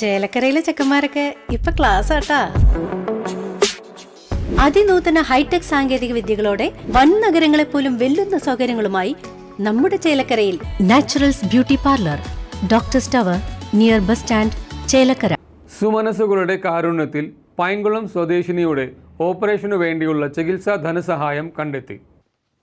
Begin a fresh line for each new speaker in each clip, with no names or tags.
ചേലക്കരയിലെ ചെക്കന്മാരൊക്കെ ഇപ്പൊ ക്ലാസ് ആട്ടാ അതിനൂതന ഹൈടെക് സാങ്കേതിക വിദ്യകളോടെ വൻ നഗരങ്ങളെ പോലും വെല്ലുന്ന സൗകര്യങ്ങളുമായി നമ്മുടെ ചേലക്കരയിൽ naturals beauty parlour doctor tower near bus stand Chelakkara.
സുമനസുകളുടെ കാരുണ്യത്തിൽ പൈങ്കുളം സ്വദേശിനിയുടെ ഓപ്പറേഷനു വേണ്ടിയുള്ള ചികിത്സാ ധനസഹായം കണ്ടെത്തി.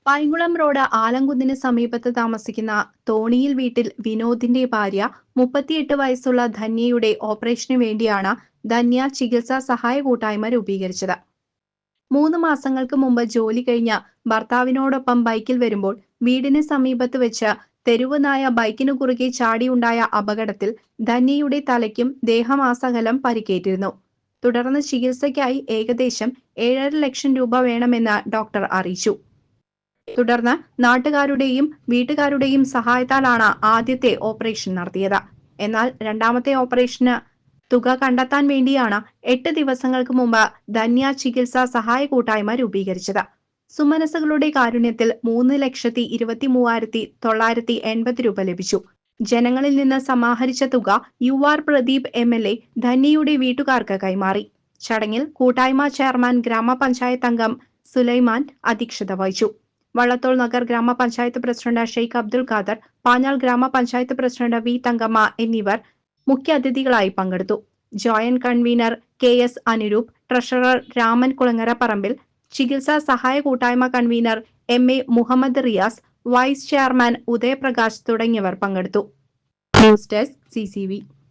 പൈങ്കുളം റോഡ് ആലങ്കുന്നിന് സമീപത്ത് താമസിക്കുന്ന തോണിയിൽ വീട്ടിൽ വിനോദിന്റെ ഭാര്യ മുപ്പത്തിയെട്ട് വയസ്സുള്ള ധന്യയുടെ ഓപ്പറേഷന് വേണ്ടിയാണ് ധന്യ ചികിത്സാ സഹായ കൂട്ടായ്മ രൂപീകരിച്ചത്. മൂന്ന് മാസങ്ങൾക്ക് മുമ്പ് ജോലി കഴിഞ്ഞ ഭർത്താവിനോടൊപ്പം ബൈക്കിൽ വരുമ്പോൾ വീടിന് സമീപത്ത് വെച്ച് തെരുവ് നായ ബൈക്കിനു കുറുകെ ചാടിയുണ്ടായ അപകടത്തിൽ ധന്യയുടെ തലയ്ക്കും ദേഹമാസകലം പരിക്കേറ്റിരുന്നു. തുടർന്ന് ചികിത്സയ്ക്കായി ഏകദേശം ഏഴര ലക്ഷം രൂപ വേണമെന്ന് ഡോക്ടർ അറിയിച്ചു. തുടർന്ന് നാട്ടുകാരുടെയും വീട്ടുകാരുടെയും സഹായത്താലാണ് ആദ്യത്തെ ഓപ്പറേഷൻ നടത്തിയത്. എന്നാൽ രണ്ടാമത്തെ ഓപ്പറേഷന് തുക കണ്ടെത്താൻ വേണ്ടിയാണ് എട്ട് ദിവസങ്ങൾക്ക് മുമ്പ് ധന്യ ചികിത്സാ സഹായ കൂട്ടായ്മ രൂപീകരിച്ചത്. സുമനസുകളുടെ കാരുണ്യത്തിൽ മൂന്ന് ലക്ഷത്തി ഇരുപത്തി മൂവായിരത്തി തൊള്ളായിരത്തി എൺപത് രൂപ ലഭിച്ചു. ജനങ്ങളിൽ നിന്ന് സമാഹരിച്ച തുക U R Pradeep M L A ധന്യയുടെ വീട്ടുകാർക്ക് കൈമാറി. ചടങ്ങിൽ കൂട്ടായ്മ ചെയർമാൻ ഗ്രാമപഞ്ചായത്ത് അംഗം സുലൈമാൻ അധ്യക്ഷത വഹിച്ചു. വള്ളത്തോൾ നഗർ ഗ്രാമപഞ്ചായത്ത് പ്രസിഡന്റ് ഷെയ്ഖ് അബ്ദുൽ ഖാദർ പാഞ്ഞാൾ ഗ്രാമപഞ്ചായത്ത് പ്രസിഡന്റ് വി തങ്കമ്മ എന്നിവർ മുഖ്യ അതിഥികളായി പങ്കെടുത്തു. Joint convener K S Anuroop treasurer Raman Kulangara Parambil ചികിത്സാ സഹായ കൂട്ടായ്മ convener M A Muhammad Riyas vice chairman Udayaprakash തുടങ്ങിയവർ പങ്കെടുത്തു. News desk C